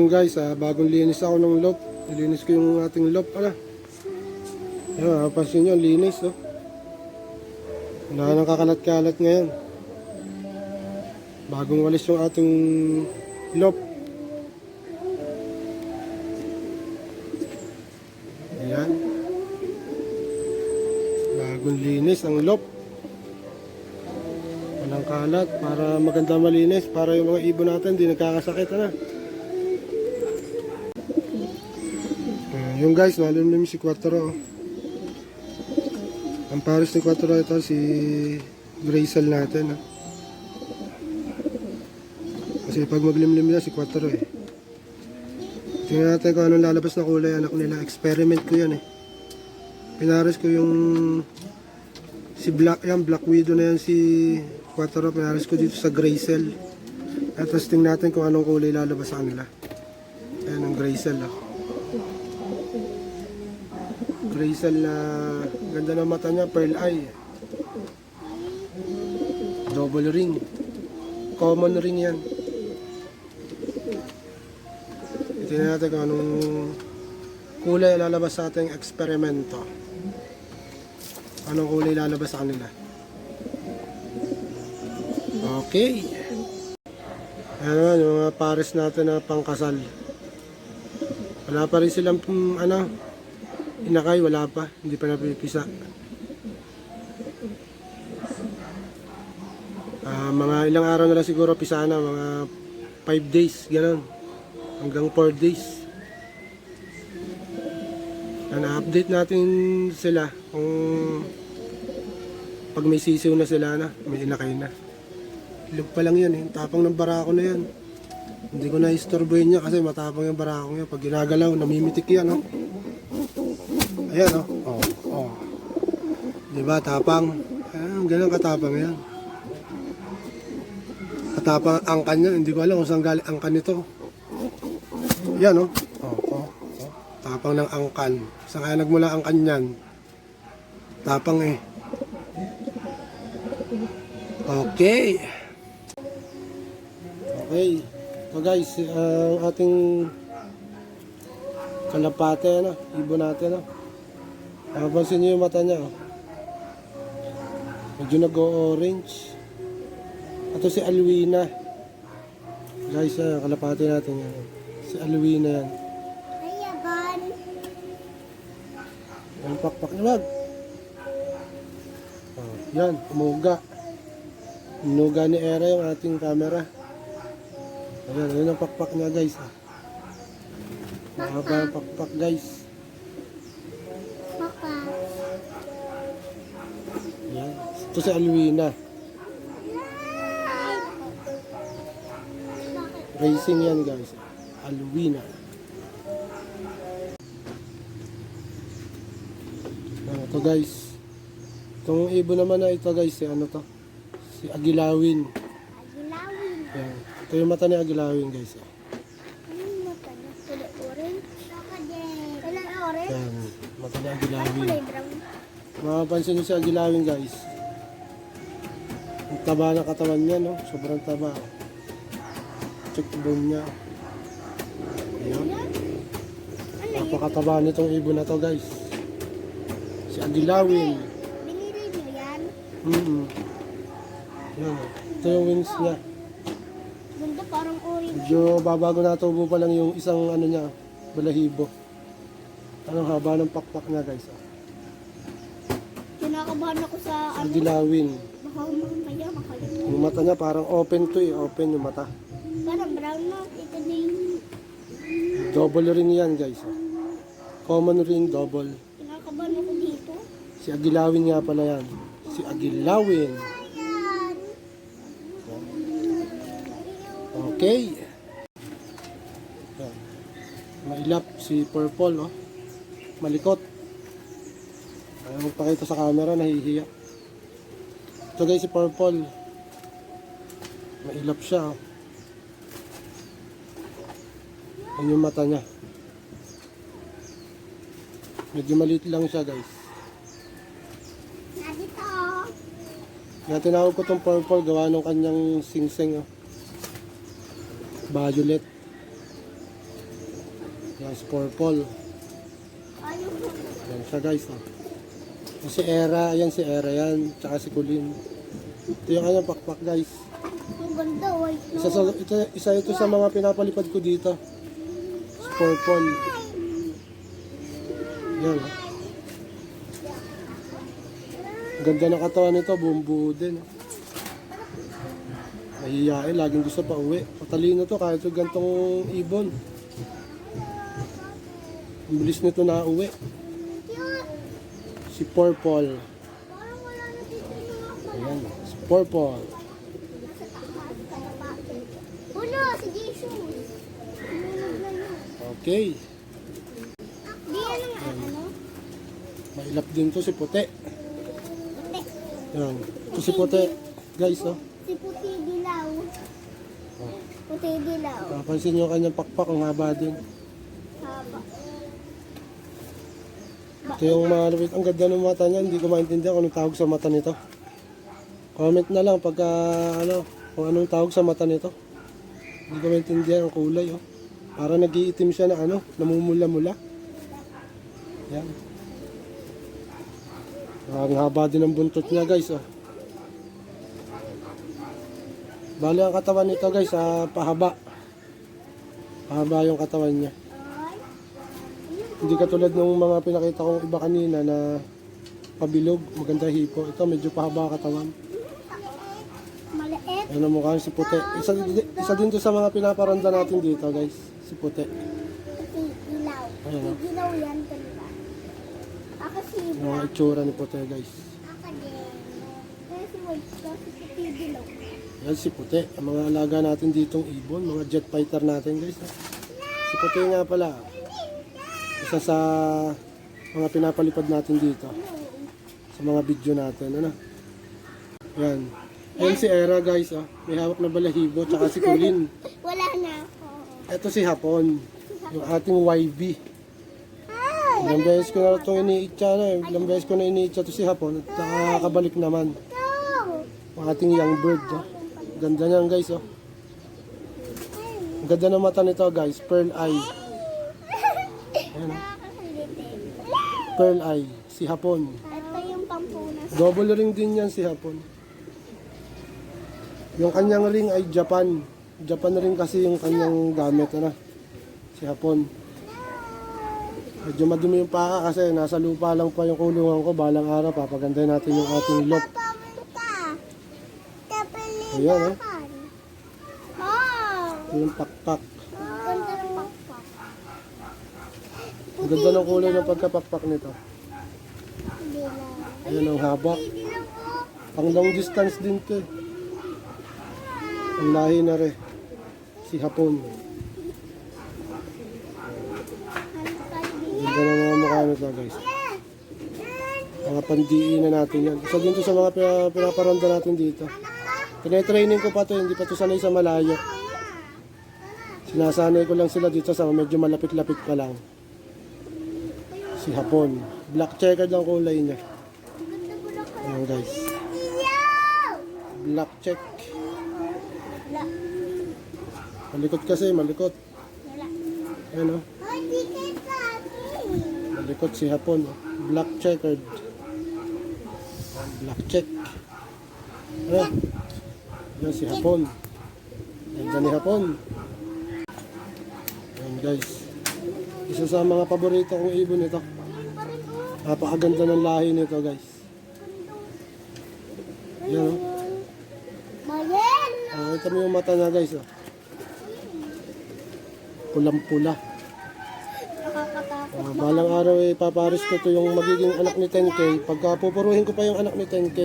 Ayun guys, ah, bagong linis ako ng loop. Nilinis ko yung ating loop. Ano? Ayun, napansin nyo, linis. Oh. Wala nang kakalat-kalat ngayon. Bagong walis yung ating loop. Ayan. Bagong linis ang loop. Walang kalat para maganda malinis para yung mga ibon natin hindi nagkakasakit ano. Yung guys, nalimlim si Quattro. Ang pares ni Quattro ito si Graysel natin. ah. Kasi pag maglimlim niya si Quattro eh. Tingnan natin kung anong lalabas na kulay anak nila. Experiment ko yan eh. Pinares ko yung si Black yan, Black Widow na yan si Quattro. Pinares ko dito sa Graysel. At testing natin kung anong kulay lalabas sa kanila. Ayan ang Graysel ah. Graysel na ganda ng mata niya, pearl eye. Double ring. Common ring yan. Tingnan natin kung anong kulay lalabas sa ating eksperimento. Anong kulay lalabas sa kanila. Okay. Ayan naman, yung mga pares natin na pangkasal. Wala pa rin silang, mm, ano, inakay, wala pa. Hindi pa napipisa. Ah, mga ilang araw na lang siguro pisa na, mga 5 days, gano'n hanggang 4 days. Na update natin sila kung pag may sisiw na sila na, may inakay na. Ilog pa lang yan eh, tapang ng barako na yan. Hindi ko na istorbohin niya kasi matapang yung barako niya. Pag ginagalaw, namimitik yan oh. Ayan oh. Oh, oh. Diba, tapang. Ayan, ganun katapang yan. Katapang ang angkan niya, hindi ko alam kung saan galing angkan nito. Yan oh. Oh, oh, oh. Tapang ng angkan. Saan kaya nagmula ang kanyan? Tapang eh. Okay. Okay. So guys, ang ating kalapate, ano, ibon natin, ano. Napansin niyo yung mata niya, oh. Medyo nag-orange. Ito si Alwina. Guys, ah, kalapate natin yan. Si Alwina yan. Hiya, Bon. Ang pakpak niya, wag. Oh, yan, umuga. Inuga ni Era yung ating camera. Ayan, yun ang pakpak niya guys. Ah. Mahaba ang pakpak guys. Yan. Ito si Alwina. Racing yan guys. Alwina. Ano to guys. Itong ibon naman na ito guys, si ano to? Si Agilawin. Agilawin. Yan. Ito yung mata ni Agilawin guys. ah. Ano yung mata? Yan. Mata ni Agilawin. Mapapansin niyo si Agilawin guys. Taba ng katawan niya, no? Sobrang taba. Cheekbone niya. Ayan. Napakataba nitong ibon na to guys. Si Agilawin. Binili niyo yan? Mm Yan. oh. Ito yung wings niya. Ganda parang orange. Medyo babago na tubo pa lang yung isang ano niya, balahibo. Anong haba ng pakpak niya guys. ah. Kinakabahan ako sa ano. Agilawin. Yung mata niya parang open to eh. Open yung mata. Parang brown na. Ito din. Double ring yan guys. Common ring, double. Kinakabahan ako dito. Si Agilawin nga pala yan. Si Agilawin. Okay. Mailap si Purple, oh. Malikot. Ayaw magpakita sa camera, nahihiya. Ito guys, si Purple. Mailap siya, oh. Yan yung mata niya. Medyo maliit lang siya, guys. Nandito. Kaya tinawag ko tong purple gawa ng kanyang singsing. Oh. Violet. Yan si Purple. Yan siya guys. Oh. Si Era, yan si Era yan. Tsaka si Kulin. Ito yung kanyang pakpak guys. Ang ganda, white na. Isa, sa, ito, isa ito sa mga pinapalipad ko dito. Si Purple. Yan. Ganda ng katawan nito, buong buo din. Mahihiyain, laging gusto pa uwi. Matalino to kahit yung gantong ibon. Ang bilis nito na uwi. Si Purple. Ayan, si Purple. Ulo, si Jesus. Okay. Di yan ang ano? Mailap din to si Puti. Puti. Yan. Ito si Puti. Guys, oh. Si puti dilaw. Puti dilaw. Napansin nyo kanyang pakpak, ang haba din. Haba. Ito yung malapit. Ang ganda ng mata niya. Hindi ko maintindihan kung anong tawag sa mata nito. Comment na lang pagka ano, kung anong tawag sa mata nito. Hindi ko maintindihan ang kulay. Oh. Para nag-iitim siya na ano, namumula-mula. Yan. Ang haba din ng buntot niya guys. Oh. Bali ang katawan nito guys, ah, pahaba. Pahaba yung katawan niya. Hindi katulad ng mga pinakita kong iba kanina na pabilog, maganda hipo. Ito medyo pahaba katawan. Maliit. Ano mukha si puti. Isa, isa din to sa mga pinaparanda natin dito guys. Si puti. Puti dilaw. Ayan, oh. Dilaw yan talaga. Ako si Yung mga itsura ni puti guys. Ako din. Kaya si white kasi puti dilaw. Yan si puti. Ang mga alaga natin ditong ibon, mga jet fighter natin guys. Si puti nga pala. Isa sa mga pinapalipad natin dito. Sa mga video natin. Ano? Yan. Yan si Era guys. Oh. May hawak na balahibo. Tsaka si Kulin. Wala na ako. Ito si Hapon. Yung ating YB. Ilang beses ko na itong iniitsa na eh. Ilang beses ko na iniitsa to si Hapon. At nakakabalik naman. Ito! Ang ating young bird. Oh. Ganda niyan guys. Oh. Ganda ng mata nito guys. Pearl eye. Ayan, oh. Nakakasaliti. Pearl eye. Si Hapon. Ito yung pampunas. Double ring din yan si Hapon. Yung kanyang ring ay Japan. Japan ring kasi yung kanyang gamit. Ano? Si Hapon. Medyo madumi yung paa kasi nasa lupa lang pa yung kulungan ko. Balang araw papagandahin natin yung ating. Kapalinakan. Ayan, oh. Wow! Yung pakpak. Ganda ng pakpak. Ang ganda ng kulay ng pagkapakpak nito. Ayan ang haba. Pang long distance din to. eh. Ang lahi na rin. Si Hapon. Ganda ng mga mukha nito guys. Mga pandiin na natin yan. Isa din to sa mga pina- pinaparanda natin dito. Tine-training ko pa to, hindi pa to sanay sa malayo. Sinasanay ko lang sila dito sa medyo malapit-lapit pa lang. Si Hapon. Black checkered ang kulay niya. Ayan guys. Black check. Malikot kasi, malikot. Ayan o. Papi. Malikot si Hapon. oh. Black checkered. Black check. Ayan. Ayan si Hapon. Ganda ni Hapon. Ayan guys. Isa sa mga paborito kong ibon ito. Napakaganda ng lahi nito guys. Ayan o. Oh, ito mo yung mata niya guys. Oh. Pulang-pula. Ah, balang araw eh, paparis ko to yung magiging anak ni 10K. Pagka pupuruhin ko pa yung anak ni 10K,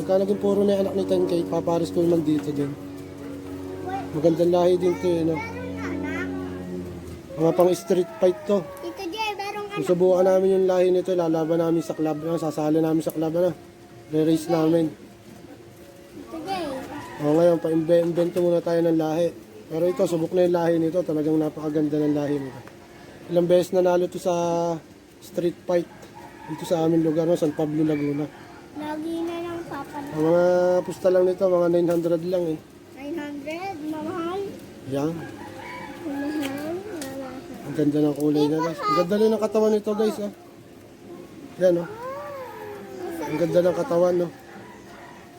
pagka naging puro na yung anak ni 10K, paparis ko naman dito din. Magandang lahi din to eh, no? Mga pang street fight to. Tito Jay, merong anak. Susubukan namin yung lahi nito, lalaban namin sa club, ano, sasali namin sa club, ano? Re-race namin. Tito Jay. O ngayon, pa-invento muna tayo ng lahi. Pero ito, subok na yung lahi nito. Talagang napakaganda ng lahi nito. Ilang beses nanalo to sa street fight dito sa aming lugar, no, San Pablo, Laguna. Lagi na lang papa. Ang mga pusta lang nito, mga 900 lang eh. 900, mamahal. Yan. Ang ganda ng kulay niya guys. Ang ganda rin ng katawan nito guys. Oh. Yan oh. Ang ganda ng katawan no.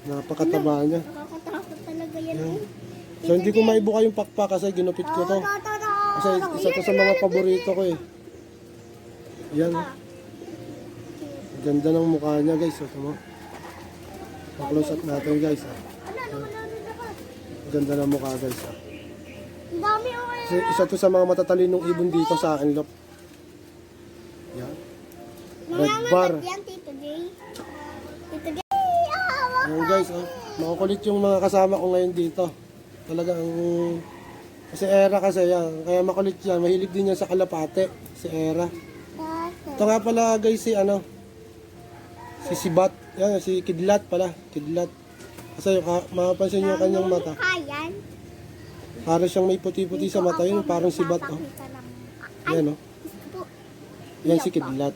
Napakataba niya. Nakakatakot talaga yan. Yan. eh. So hindi ko maibuka yung pakpak kasi ginupit ko to. Kasi isa to sa mga paborito ko eh. Yan. oh. Ang Ganda ng mukha niya guys. Oh, mo. Pa-close up natin guys. Oh. Ano? Ang ganda ng mukha guys. Oh. Ang dami oh. Kasi isa to sa mga matatalinong ibon dito sa akin lop. Yan. Red bar. Yan, Tito Jay. Tito awa Ayan guys, oh. makukulit yung mga kasama ko ngayon dito. Talagang, kasi Era kasi yan. Kaya makulit yan. Mahilig din yan sa kalapate. Si Era. Ito nga pala guys si ano, si Sibat. Yan, si Kidlat pala. Kidlat. Kasi yung, mapapansin nyo yung kanyang mata. Kayan. Parang siyang may puti-puti sa mata. Yun, parang Sibat. Oh. Yan oh. Yan si Kidlat.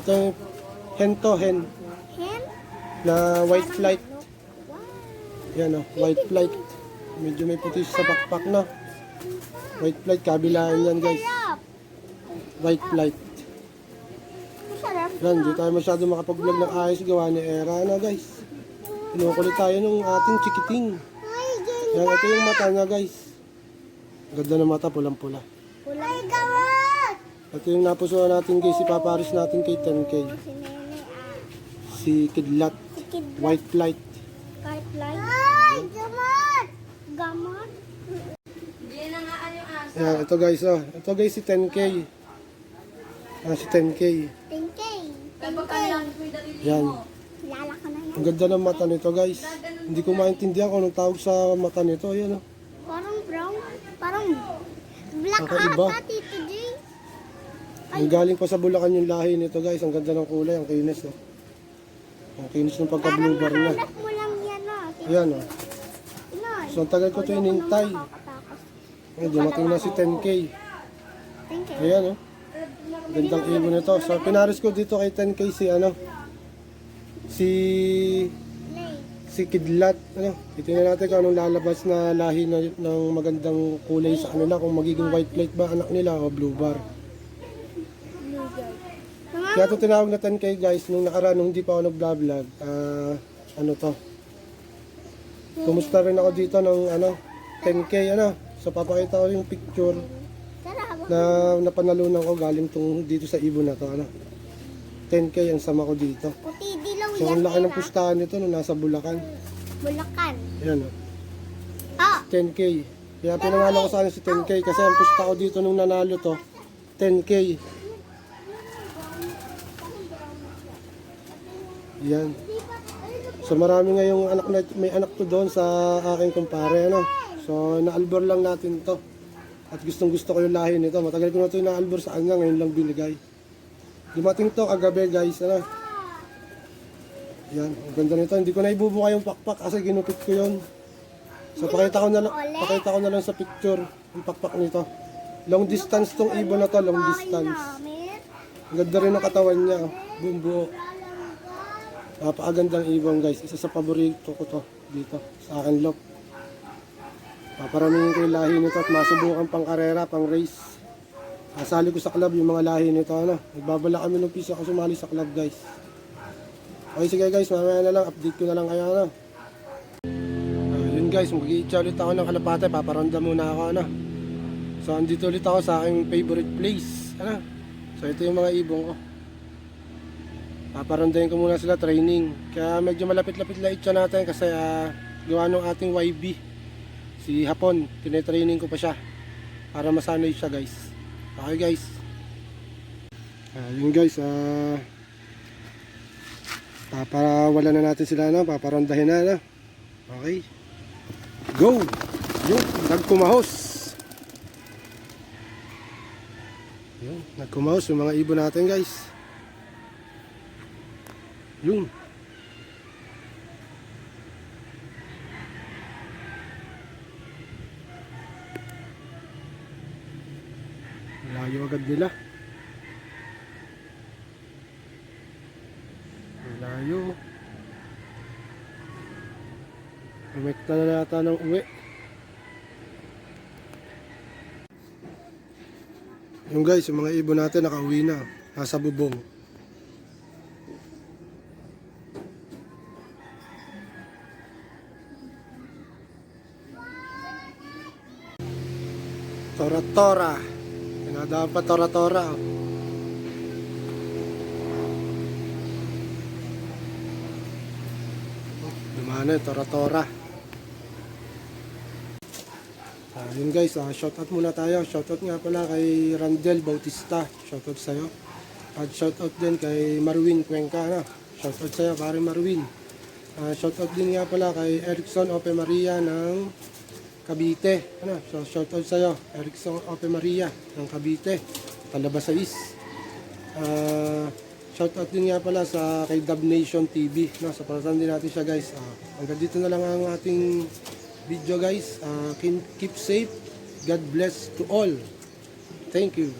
Ito yung hen to, hen. Hen? Na white flight. Yan oh, white flight. Medyo may puti sa pakpak na. White flight, kabilaan yan guys. White flight. Yan, di tayo masyado makapag-vlog ng ayos gawa ni Era na guys. Pinukulit tayo ng ating chikiting. Yan, ito yung mata niya guys. Ganda ng mata, pulang-pula. Kulay gawat. Ito yung napusuan natin guys, ipaparis natin kay 10K. Si Nene, ah. Si Kidlat, Si Kid white flight. Cart Light. Ay, gamot. Gamot? Yan, ito guys, oh. Ito guys si 10K. Ah, si 10K. Tingkay. Tingkay. Yan. Lala ka na yan. Ang ganda ng mata nito guys. Hindi ko maintindihan kung anong tawag sa mata nito. Ayan oh. Parang brown. Parang black Kakaiba. Tito J. Ang galing pa sa Bulacan yung lahi nito guys. Ang ganda ng kulay. Ang kinis oh. Ang kinis ng Parang pagka-blue bar niya. nahanap mo lang yan. Tito Ayan oh. Inoy. So ang tagal ko ito inintay. Nakakatakot. Ay, dumating na si 10K. Tingkay. Ayan oh. Gandang ibon nito. So pinaris ko dito kay 10K si ano. Si. Si Kidlat. Ano? Titingnan natin kung anong lalabas na lahi na, ng magandang kulay sa kanila. Kung magiging white plate ba anak nila o blue bar. Kaya ito tinawag na 10K guys, nung nakaraan, nung hindi pa ako nag-vlog, ah, ano to. Kumusta rin ako dito ng ano, 10K ano. So papakita ko yung picture na napanalunan ko galing tong dito sa ibon na to ano. 10K ang sama ko dito. Puti So ang laki ng pustahan nito nung nasa Bulacan. Bulacan. Ayan oh, Ah, 10K. Kaya pinangalan ko sa kanya si 10K kasi ang pusta ko dito nung nanalo to, 10K. Yan. So marami ngayong anak na may anak to doon sa aking kumpare ano. So naalbor lang natin to. At gustong gusto ko yung lahi nito. Matagal ko na ito inaalbor sa kanya ngayon lang binigay. Dumating to kagabi guys ano. Yan, ang ganda nito. Hindi ko na ibubuka yung pakpak kasi ginupit ko yon. So pakita ko na lang, pakita ko na lang sa picture yung pakpak nito. Long distance tong ibon na to, long distance. Ang ganda rin ng katawan niya, oh. buong buo. Napakagandang ibon guys. Isa sa paborito ko to dito sa akin lop. Paparamingin ko yung lahi nito at masubukan pang karera, pang race. Kasali ko sa club yung mga lahi nito. Ano. Nagbabala kami ng piso ako sumali sa club guys. Okay sige guys, mamaya na lang. Update ko na lang kayo. Ano. Ah, yun guys, mag-iitsa ulit ako ng kalapate. Paparanda muna ako. Ano. So andito ulit ako sa aking favorite place. Ano. So ito yung mga ibon ko. Paparandahin ko muna sila training. Kaya medyo malapit-lapit lang itcha natin kasi ah, gawa ng ating YB. Si Hapon, tinetraining ko pa siya. Para masanay siya guys. Okay guys. Ah, yun guys, ah papawala na natin sila na, paparandahin na na. Okay. Go! Yun, nagkumahos. Yun, nagkumahos yung mga ibon natin guys. Yun. Layo agad nila. Ang Layo. Umekta na nata ng uwi. Yung guys, yung mga ibon natin nakauwi na. Nasa bubong. Tora-tora. Pinadaan pa tora-tora. oh. Dumana, tora-tora. Ah, yun guys, ah, shoutout muna tayo. Shoutout nga pala kay Randel Bautista. Shoutout sa'yo. At shoutout din kay Marwin Cuenca. Ano? Shoutout sa'yo, pare Marwin. Ah, shoutout din nga pala kay Erickson Ope Maria ng Cavite. Ano? So, shoutout sa'yo, Erickson Ope Maria ng Cavite. Talabas sa Is. Ah, shoutout din nga pala sa kay Dub Nation TV. No? Supportan din natin siya guys. Ah, hanggang dito na lang ang ating video guys. Keep keep safe. God bless to all. Thank you.